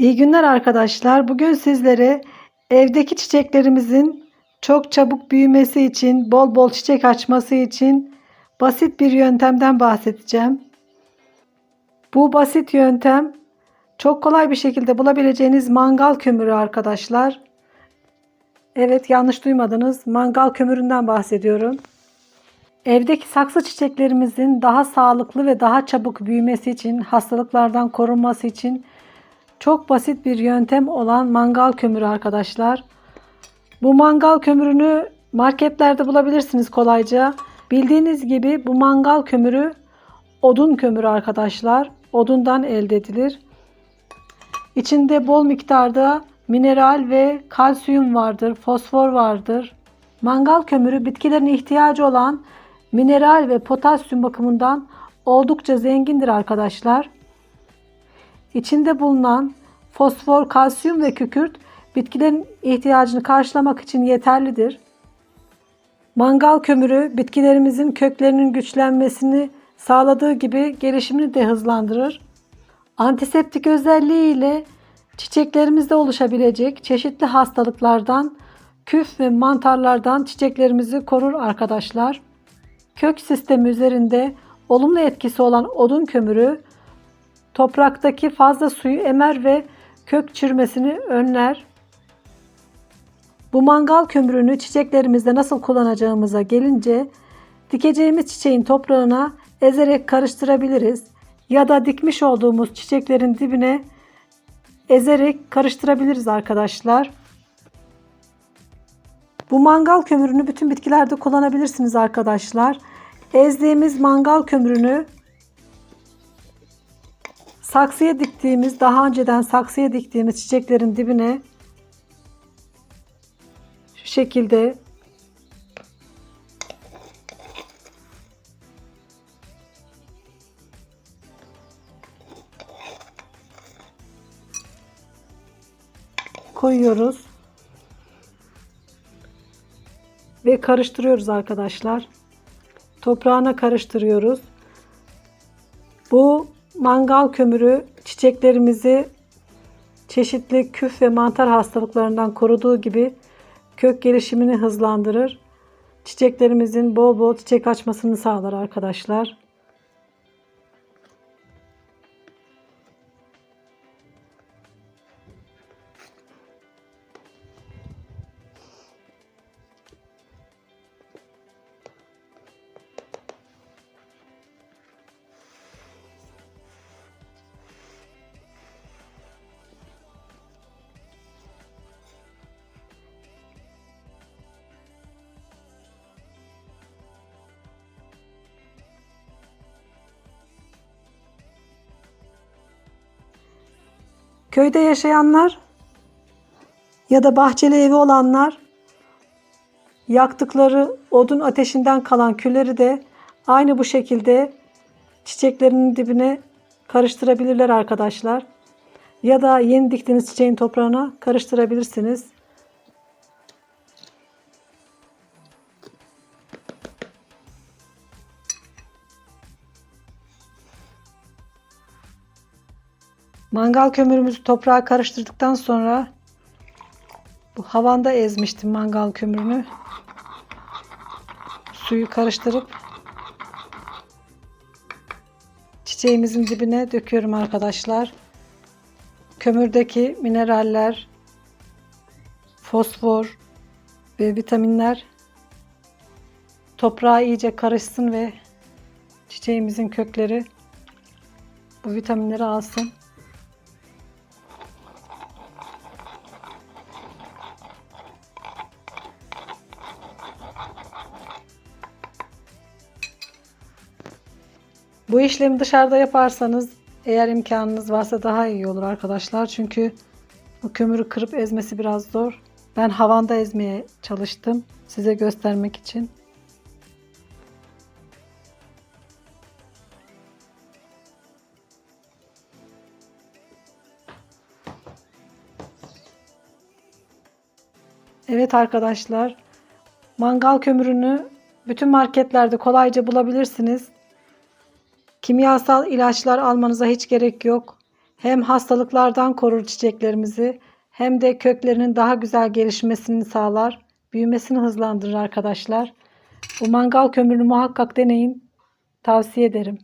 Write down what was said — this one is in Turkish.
İyi günler arkadaşlar. Bugün sizlere evdeki çiçeklerimizin çok çabuk büyümesi için, bol bol çiçek açması için basit bir yöntemden bahsedeceğim. Bu basit yöntem çok kolay bir şekilde bulabileceğiniz mangal kömürü arkadaşlar. Evet yanlış duymadınız. Mangal kömüründen bahsediyorum. Evdeki saksı çiçeklerimizin daha sağlıklı ve daha çabuk büyümesi için, hastalıklardan korunması için çok basit bir yöntem olan mangal kömürü arkadaşlar. Bu mangal kömürünü marketlerde bulabilirsiniz kolayca. Bildiğiniz gibi bu mangal kömürü odun kömürü arkadaşlar. Odundan elde edilir. İçinde bol miktarda mineral ve kalsiyum vardır, fosfor vardır. Mangal kömürü bitkilerin ihtiyacı olan mineral ve potasyum bakımından oldukça zengindir arkadaşlar. İçinde bulunan fosfor, kalsiyum ve kükürt bitkilerin ihtiyacını karşılamak için yeterlidir. Mangal kömürü bitkilerimizin köklerinin güçlenmesini sağladığı gibi gelişimini de hızlandırır. Antiseptik özelliği ile çiçeklerimizde oluşabilecek çeşitli hastalıklardan, küf ve mantarlardan çiçeklerimizi korur arkadaşlar. Kök sistemi üzerinde olumlu etkisi olan odun kömürü topraktaki fazla suyu emer ve kök çürümesini önler. Bu mangal kömürünü çiçeklerimizde nasıl kullanacağımıza gelince dikeceğimiz çiçeğin toprağına ezerek karıştırabiliriz ya da dikmiş olduğumuz çiçeklerin dibine ezerek karıştırabiliriz arkadaşlar. Bu mangal kömürünü bütün bitkilerde kullanabilirsiniz arkadaşlar. Ezdiğimiz mangal kömürünü saksıya diktiğimiz, daha önceden saksıya diktiğimiz çiçeklerin dibine şu şekilde koyuyoruz ve karıştırıyoruz arkadaşlar. Toprağına karıştırıyoruz. Bu mangal kömürü çiçeklerimizi çeşitli küf ve mantar hastalıklarından koruduğu gibi kök gelişimini hızlandırır. Çiçeklerimizin bol bol çiçek açmasını sağlar arkadaşlar. Köyde yaşayanlar ya da bahçeli evi olanlar yaktıkları odun ateşinden kalan külleri de aynı bu şekilde çiçeklerinin dibine karıştırabilirler arkadaşlar. Ya da yeni diktiğiniz çiçeğin toprağına karıştırabilirsiniz. Mangal kömürümüzü toprağa karıştırdıktan sonra bu havanda ezmiştim mangal kömürünü. Suyu karıştırıp çiçeğimizin dibine döküyorum arkadaşlar. Kömürdeki mineraller, fosfor ve vitaminler toprağa iyice karışsın ve çiçeğimizin kökleri bu vitaminleri alsın. Bu işlemi dışarıda yaparsanız eğer imkanınız varsa daha iyi olur arkadaşlar. Çünkü bu kömürü kırıp ezmesi biraz zor. Ben havanda ezmeye çalıştım size göstermek için. Evet arkadaşlar. Mangal kömürünü bütün marketlerde kolayca bulabilirsiniz. Kimyasal ilaçlar almanıza hiç gerek yok. Hem hastalıklardan korur çiçeklerimizi hem de köklerinin daha güzel gelişmesini sağlar. Büyümesini hızlandırır arkadaşlar. Bu mangal kömürünü muhakkak deneyin. Tavsiye ederim.